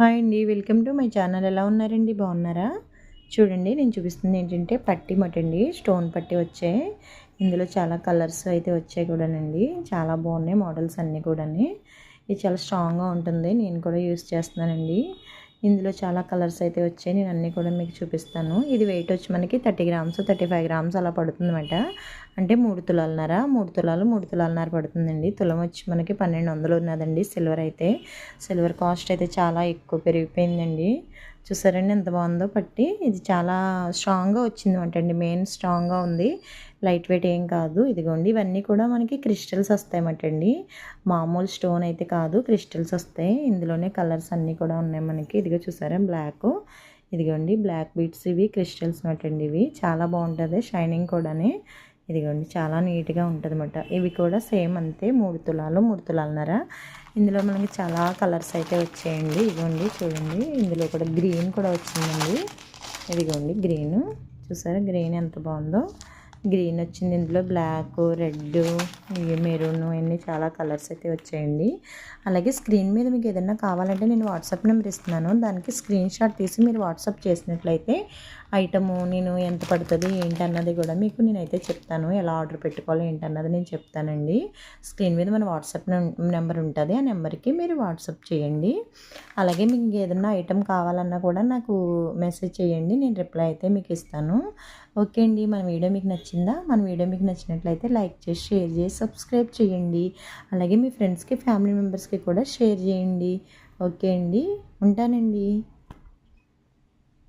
Hi అండి welcome to my channel. ఎలా ఉన్నారండి? బాగున్నారా? చూడండి నేను చూపిస్తుంది ఏంటంటే పట్టి మటండి స్టోన్ పట్టి వచ్చాయి. ఇందులో చాలా కలర్స్ అయితే వచ్చాయి కూడానండి. చాలా బాగున్నాయి మోడల్స్ అన్నీ కూడాని. ఇది చాలా స్ట్రాంగ్గా ఉంటుంది. నేను కూడా యూస్ చేస్తున్నానండి. ఇందులో చాలా కలర్స్ అయితే వచ్చాయి. నేను అన్నీ కూడా మీకు చూపిస్తాను. ఇది వెయిట్ వచ్చి మనకి thirty grams thirty five grams అలా పడుతుందన్నమాట. అంటే మూడు తులాలన్నర మూడు తులాలు మూడు తులాలన్నర పడుతుందండి. తులం వచ్చి మనకి పన్నెండు వందలు ఉన్నదండి సిల్వర్ అయితే. సిల్వర్ కాస్ట్ అయితే చాలా ఎక్కువ పెరిగిపోయిందండి. చూసారండి ఎంత బాగుందో పట్టి. ఇది చాలా స్ట్రాంగ్గా వచ్చింది అండి. మెయిన్ స్ట్రాంగ్గా ఉంది. లైట్ వెయిట్ ఏం కాదు. ఇదిగోండి ఇవన్నీ కూడా మనకి క్రిస్టల్స్ వస్తాయన్నమాటండి మామూలు స్టోన్ అయితే కాదు క్రిస్టల్స్ వస్తాయి. ఇందులోనే కలర్స్ అన్నీ కూడా ఉన్నాయి మనకి. ఇదిగో చూసారా బ్లాక్. ఇదిగోండి బ్లాక్ బీట్స్ ఇవి క్రిస్టల్స్ అండి ఇవి. చాలా బాగుంటుంది షైనింగ్ కూడాని. ఇదిగోండి చాలా నీట్గా ఉంటుందన్నమాట. ఇవి కూడా సేమ్ అంతే మూడు తులాలు మూడు తులాలన్నర. ఇందులో మనకి చాలా కలర్స్ అయితే వచ్చాయండి. ఇదిగోండి చూడండి. ఇందులో కూడా గ్రీన్ కూడా వచ్చిందండి. ఇదిగోండి గ్రీన్. చూసారా గ్రీన్ ఎంత బాగుందో. గ్రీన్ వచ్చింది. ఇందులో బ్లాక్ రెడ్ మెరూన్ అన్నీ చాలా కలర్స్ అయితే వచ్చాయండి. అలాగే స్క్రీన్ మీద మీకు ఏదైనా కావాలంటే నేను వాట్సాప్ నెంబర్ ఇస్తున్నాను. దానికి స్క్రీన్ షాట్ తీసి మీరు వాట్సాప్ చేసినట్లయితే ఐటము నేను ఎంత పడుతుంది ఏంటన్నది కూడా మీకు నేనైతే చెప్తాను. ఎలా ఆర్డర్ పెట్టుకోవాలి ఏంటన్నది నేను చెప్తానండి. స్క్రీన్ మీద మన వాట్సాప్ నెంబర్ ఉంటుంది. ఆ నెంబర్కి మీరు వాట్సాప్ చేయండి. అలాగే మీకు ఏదైనా ఐటెం కావాలన్నా కూడా నాకు మెసేజ్ చేయండి. నేను రిప్లై అయితే మీకు ఇస్తాను. ఓకే అండి. మన వీడియో మీకు నచ్చిందా? మన వీడియో మీకు నచ్చినట్లయితే లైక్ చేసి షేర్ చేసి సబ్స్క్రైబ్ చేయండి. అలాగే మీ ఫ్రెండ్స్కి ఫ్యామిలీ మెంబర్స్కి కూడా షేర్ చేయండి. ఓకే అండి. ఉంటానండి.